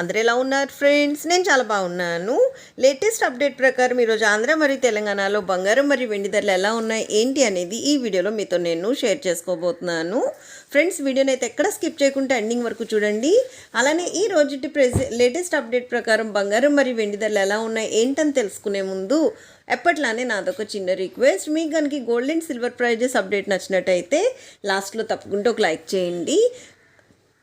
అందరు ఎలా ఉన్నారు ఫ్రెండ్స్ నేను చాలా బాగున్నాను. లేటెస్ట్ అప్డేట్ ప్రకారం ఈరోజు ఆంధ్ర మరియు తెలంగాణలో బంగారం మరియు వెండి ధరలు ఎలా ఉన్నాయి ఏంటి అనేది ఈ వీడియోలో మీతో నేను షేర్ చేసుకోబోతున్నాను. ఫ్రెండ్స్ వీడియోని అయితే ఎక్కడ స్కిప్ చేయకుండా ఎండింగ్ వరకు చూడండి. అలానే ఈ రోజుటి ప్రెజె లేటెస్ట్ అప్డేట్ ప్రకారం బంగారం మరియు వెండి ధరలు ఎలా ఉన్నాయి ఏంటని తెలుసుకునే ముందు ఎప్పట్లానే నాదొక చిన్న రిక్వెస్ట్ మీకు కనుక gold and silver prices update నచ్చినట్టయితే లాస్ట్లో తప్పకుండా ఒక లైక్ చేయండి.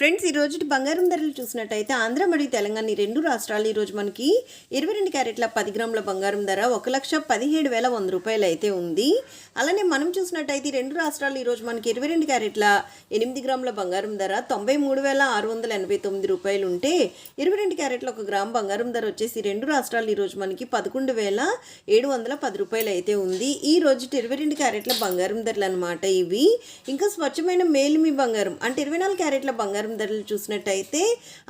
ఫ్రెండ్స్ ఈ రోజు బంగారం ధరలు చూసినట్టయితే ఆంధ్ర మరియు తెలంగాణ ఈ రెండు రాష్ట్రాలు ఈరోజు మనకి ఇరవై రెండు క్యారెట్ల పది గ్రాముల బంగారం ధర ఒక లక్ష పదిహేడు వేల వంద రూపాయలు అయితే ఉంది. అలానే మనం చూసినట్టయితే ఈ రెండు రాష్ట్రాలు ఈరోజు మనకి ఇరవై రెండు క్యారెట్ల ఎనిమిది గ్రాముల బంగారం ధర తొంభై మూడు వేల ఆరు వందల ఎనభై తొమ్మిది రూపాయలు ఉంటే ఇరవై రెండు క్యారెట్ల ఒక గ్రామ్ బంగారం ధర వచ్చేసి రెండు రాష్ట్రాలు ఈరోజు మనకి పదకొండు వేల ఏడు వందల పది రూపాయలు అయితే ఉంది. ఈ రోజు ఇరవై రెండు క్యారెట్ల బంగారం ధరలు అనమాట ఇవి. ఇంకా స్వచ్ఛమైన మేలిమి బంగారం అంటే ఇరవై నాలుగు క్యారెట్ల బంగారం ధరలు చూసినట్టయితే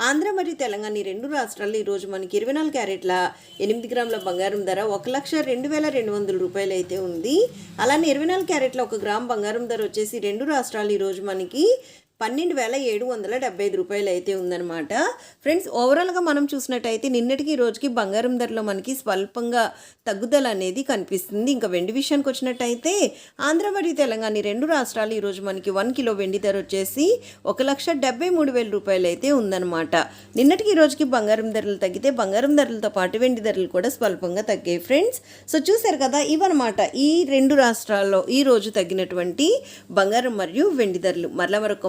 ఆంధ్ర మరియు తెలంగాణ ఈ రెండు రాష్ట్రాలు ఈరోజు మనకి ఇరవై నాలుగు క్యారెట్ల ఎనిమిది గ్రాముల బంగారం ధర ఒక లక్ష రెండు వేల రెండు వందల రూపాయలు అయితే ఉంది. అలానే ఇరవై నాలుగు క్యారెట్ల ఒక గ్రామ్ బంగారం ధర వచ్చేసి రెండు రాష్ట్రాలు ఈరోజు మనకి పన్నెండు వేల ఏడు వందల డెబ్బై ఐదు రూపాయలు అయితే ఉందన్నమాట. ఫ్రెండ్స్ ఓవరాల్గా మనం చూసినట్టయితే నిన్నటికి ఈ రోజుకి బంగారం ధరలో మనకి స్వల్పంగా తగ్గుదల అనేది కనిపిస్తుంది. ఇంకా వెండి విషయానికి వచ్చినట్టయితే ఆంధ్ర మరియు తెలంగాణ రెండు రాష్ట్రాలు ఈరోజు మనకి వన్ కిలో వెండి ధర వచ్చేసి ఒక లక్ష డెబ్బై మూడు వేల రూపాయలు అయితే ఉందన్నమాట. నిన్నటికి ఈ రోజుకి బంగారం ధరలు తగ్గితే బంగారం ధరలతో పాటు వెండి ధరలు కూడా స్వల్పంగా తగ్గాయి ఫ్రెండ్స్ సో చూశారు కదా ఇవన్నమాట. ఈ రెండు రాష్ట్రాల్లో ఈ రోజు తగ్గినటువంటి బంగారం మరియు వెండి ధరలు. మరలా మరొక